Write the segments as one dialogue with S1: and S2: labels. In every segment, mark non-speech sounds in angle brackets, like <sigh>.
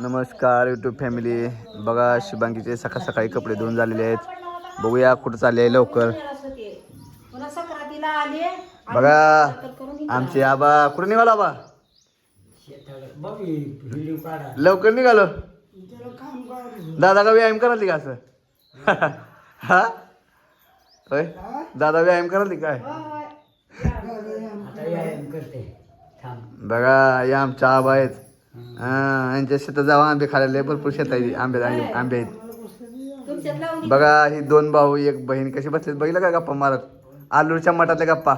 S1: नमस्कार YouTube family बघा शुभांगीचे सकाळ सकाळी कपडे धुवून झालेले आहेत. बघूया कुठं चालले आहे लवकर. बघा आमचे आबा कुठं निघालो आबा? लवकर निघालो. दादा का व्यायाम करायला का असं? हा? होय? दादा व्यायाम करायला काय? बघा या आमच्या आबा आहेत. हा यांच्या शेतात जावा आंबे खायला लय भरपूर शेत आहे आंबे आंबे आहेत. बघा ही दोन भाऊ एक बहीण कशी बसलेत बघितलं का गप्पा मारत? आलूरच्या मठातले गप्पा.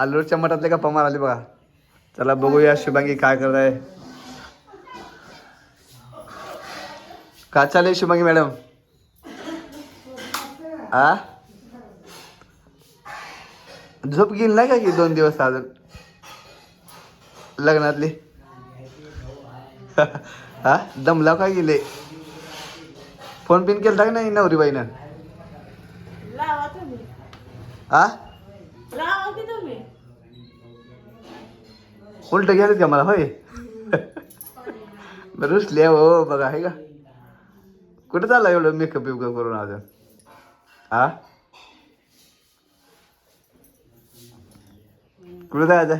S1: आलूरच्या मठातले गप्पा माराले बघा. चला बघूया शुभांगी काय करत आहे का चालेल शुभांगी मॅडम? आ? झोप गेली नाही का की दोन दिवस अजून? लग्नातली? <laughs> हा? दमला काय गेले? फोन पिन केलता का नाही नवरी बाईनं हा? उलट घ्यायला का मला होय? रुसले हो बघा आहे का? कुठं चालला एवढं मेकअप बिकअप करून अजून? हा? कुठं जायचं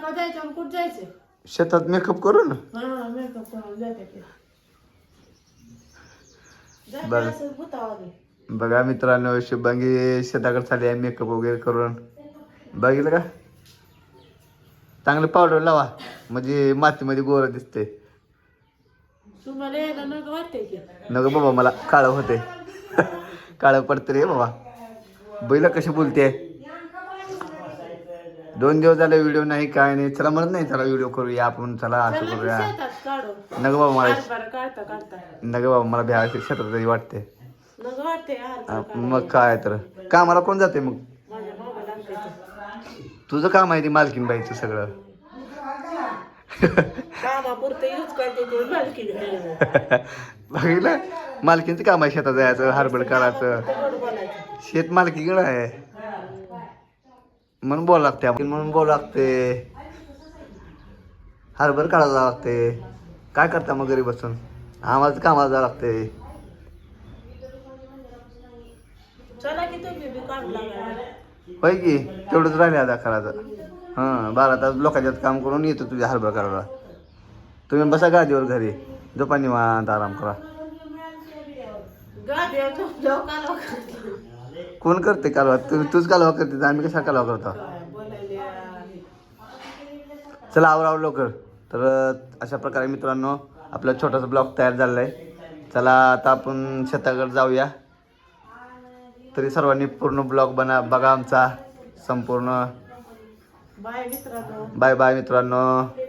S2: जायचं आणि कुठं जायचं?
S1: शेतात मेकअप करून
S2: हा मेकअप करून जाते ते जाते
S1: बरं.
S2: असं भूतावाले
S1: बघा मित्रांनो शुभांगी शेताकडे चालली आहे मेकअप वगैरे करून. बघितलं का? चांगलं पावडर लावा. म्हणजे मातीमध्ये गोरं दिसते
S2: तुम्हाला यायला नको वाटते की.
S1: नको बाबा मला काळं होते काळं पडते रे बाबा. बैला कशी बोलते दोन दिवस झाले व्हिडिओ नाही काय नाही. चला म्हणत नाही चला व्हिडिओ करूया आपण. चला असं करूया. नको बाबा मला नको बाबा मला भ्या क्षेत्रात तरी वाटते. मग काय तर. कामाला कोण जाते मग? तुझं काम आहे ती मालकीन बाईचं सगळं.
S2: कामापुरतं यूज करते ते मालकीने <laughs>
S1: बघितलं? मालकीनचं काम आहे शेतात जायचं हरबड
S2: बोलायचं.
S1: शेत मालकीकडं आहे. म्हणून बोलावं लागते म्हणून बोलावं लागते. हरभर काढायला जावं लागते. काय करता मग घरी बसून? आम्हाला कामाला जावं लागते. होय की? तेवढंच राहिले आता करायचं हां बारा तास लोकांच्यात काम करून येतो तुझ्या हरभर काढायला. तुम्ही बसा गादीवर घरी. झोपा निवांत आराम करा. कोण करते कालवा? तुम्ही तूच कालवा करते आम्ही कशा कालवा करतो? चला आवर आवर लवकर. तर अशा प्रकारे मित्रांनो आपला छोटासा ब्लॉग तयार झालेला आहे चला आता आपण शेताकडे जाऊया. तरी सर्वांनी पूर्ण ब्लॉग बना बघा आमचा. संपूर्ण. बाय बाय मित्रांनो.